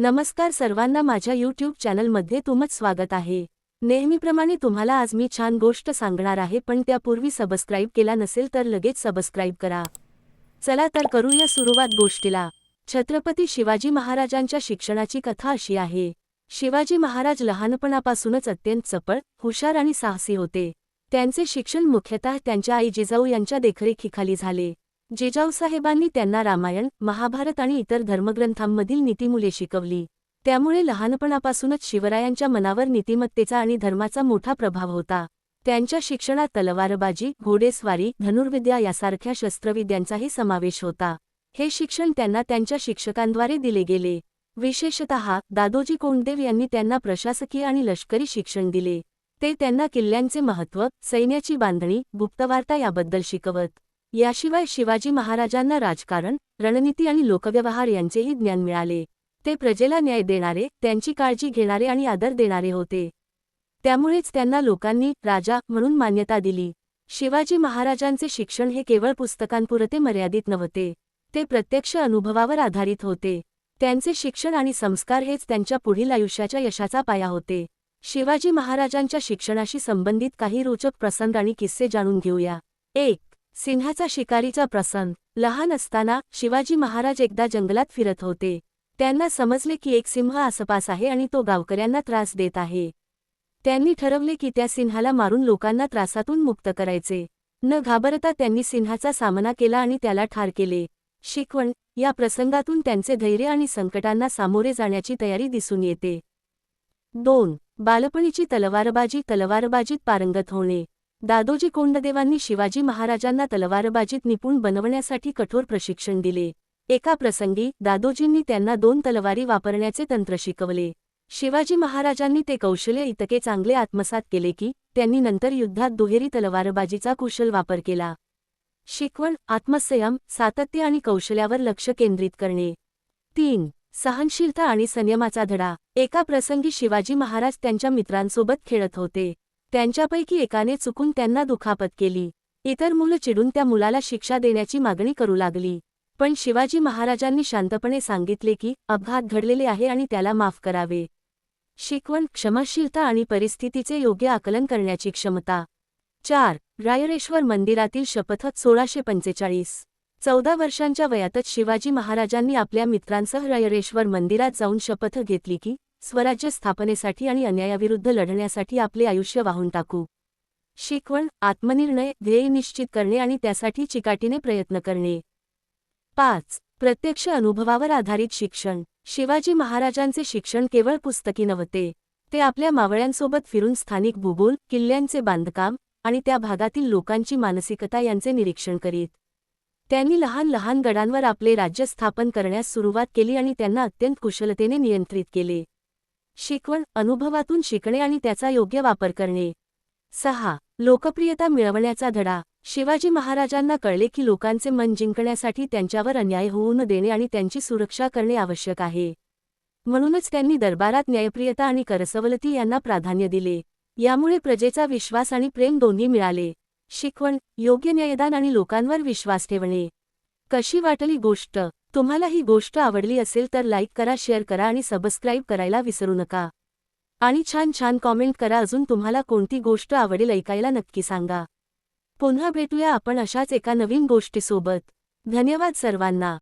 नमस्कार सर्वांना माझ्या यूट्यूब चॅनलमध्ये तुमच स्वागत आहे. नेहमीप्रमाणे तुम्हाला आज मी छान गोष्ट सांगणार आहे पण त्यापूर्वी सबस्क्राईब केला नसेल तर लगेच सबस्क्राईब करा. चला तर करूया सुरुवात गोष्टीला. छत्रपती शिवाजी महाराजांच्या शिक्षणाची कथा अशी आहे. शिवाजी महाराज लहानपणापासूनच अत्यंत चपळ हुशार आणि साहसी होते. त्यांचे शिक्षण मुख्यतः त्यांच्या आई जिजाऊ यांच्या देखरेखीखाली झाले. जेजाऊसाहेबांनी त्यांना रामायण महाभारत आणि इतर धर्मग्रंथांमधील नीतिमूल्ये शिकवली. त्यामुळे लहानपणापासूनच शिवरायांच्या मनावर नीतिमत्तेचा आणि धर्माचा मोठा प्रभाव होता. त्यांच्या शिक्षणात तलवारबाजी घोडेस्वारी धनुर्विद्या यासारख्या शस्त्रविद्यांचाही समावेश होता. हे शिक्षण त्यांना त्यांच्या शिक्षकांद्वारे दिले गेले. विशेषतः दादोजी कोंडदेव यांनी त्यांना प्रशासकीय आणि लष्करी शिक्षण दिले. ते त्यांना किल्ल्यांचे महत्त्व सैन्याची बांधणी गुप्तवार्ता याबद्दल शिकवत. याशिवाय शिवाजी महाराजांना राजकारण रणनीती आणि लोकव्यवहार यांचेही ज्ञान मिळाले. ते प्रजेला न्याय देणारे त्यांची काळजी घेणारे आणि आदर देणारे होते. त्यामुळेच त्यांना लोकांनी राजा म्हणून मान्यता दिली. शिवाजी महाराजांचे शिक्षण हे केवळ पुस्तकांपुरते मर्यादित नव्हते. ते प्रत्यक्ष अनुभवावर आधारित होते. त्यांचे शिक्षण आणि संस्कार हेच त्यांच्या पुढील आयुष्याच्या यशाचा पाया होते. शिवाजी महाराजांच्या शिक्षणाशी संबंधित काही रोचक प्रसंग आणि किस्से जाणून घेऊया. एक सिंहाचा शिकारीचा प्रसंग. लहान असताना शिवाजी महाराज एकदा जंगलात फिरत होते. त्यांना समजले की एक सिंह आसपास आहे आणि तो गावकऱ्यांना त्रास देत आहे. त्यांनी ठरवले की त्या सिंहाला मारून लोकांना त्रासातून मुक्त करायचे. न घाबरता त्यांनी सिंहाचा सामना केला आणि त्याला ठार केले. शिकवण या प्रसंगातून त्यांचे धैर्य आणि संकटांना सामोरे जाण्याची तयारी दिसून येते. दोन बालपणीची तलवारबाजी तलवारबाजीत पारंगत होणे. दादोजी कोंडदेवांनी शिवाजी महाराजांना तलवारबाजीत निपुण बनवण्यासाठी कठोर प्रशिक्षण दिले. एका प्रसंगी दादोजींनी त्यांना दोन तलवारी वापरण्याचे तंत्र शिकवले. शिवाजी महाराजांनी ते कौशल्य इतके चांगले आत्मसात केले की त्यांनी नंतर युद्धात दुहेरी तलवारबाजीचा कुशल वापर केला. शिकवण आत्मसंयम सातत्य आणि कौशल्यावर लक्ष केंद्रित करणे. तीन सहनशीलता आणि संयमाचा धडा. एका प्रसंगी शिवाजी महाराज त्यांच्या मित्रांसोबत खेळत होते. त्यांच्यापैकी एकाने चुकून त्यांना दुखापत केली. इतर मुलं चिडून त्या मुलाला शिक्षा देण्याची मागणी करू लागली. पण शिवाजी महाराजांनी शांतपणे सांगितले की अपघात घडलेले आहे आणि त्याला माफ करावे. शिकवण क्षमाशीलता आणि परिस्थितीचे योग्य आकलन करण्याची क्षमता. चार रायरेश्वर मंदिरातील शपथ सोळाशे पंचेचाळीस. चौदा वर्षांच्या वयातच शिवाजी महाराजांनी आपल्या मित्रांसह रायरेश्वर मंदिरात जाऊन शपथ घेतली की स्वराज्य स्थापनेसाठी आणि अन्यायाविरुद्ध लढण्यासाठी आपले आयुष्य वाहून टाकू. शिकवण आत्मनिर्णय ध्येय निश्चित करणे आणि त्यासाठी चिकाटीने प्रयत्न करणे. पाच प्रत्यक्ष अनुभवावर आधारित शिक्षण. शिवाजी महाराजांचे शिक्षण केवळ पुस्तकी नव्हते. ते आपल्या मावळ्यांसोबत फिरून स्थानिक भूगोल किल्ल्यांचे बांधकाम आणि त्या भागातील लोकांची मानसिकता यांचे निरीक्षण करीत. त्यांनी लहान लहान गडांवर आपले राज्य स्थापन करण्यास सुरुवात केली आणि त्यांना अत्यंत कुशलतेने नियंत्रित केले. शिकवण अनुभवातून शिकणे आणि त्याचा योग्य वापर करणे. सहा. लोकप्रियता मिळवण्याचा धडा. शिवाजी महाराजांना कळले की लोकांचे मन जिंकण्यासाठी त्यांच्यावर अन्याय होऊ न देणे आणि त्यांची सुरक्षा करणे आवश्यक आहे. म्हणूनच त्यांनी दरबारात न्यायप्रियता आणि करसवलती यांना प्राधान्य दिले. यामुळे प्रजेचा विश्वास आणि प्रेम दोन्ही मिळाले. शिकवण योग्य न्यायदान आणि लोकांवर विश्वास ठेवणे. कशी वाटली गोष्ट? तुम्हाला ही गोष्ट आवडली असेल तर लाईक करा शेअर करा आणि सबस्क्राईब करायला विसरू नका. आणि छान छान कॉमेंट करा अजून तुम्हाला कोणती गोष्ट आवडेल ऐकायला नक्की सांगा. पुन्हा भेटूया आपण अशाच एका नवीन गोष्टीसोबत. धन्यवाद सर्वांना.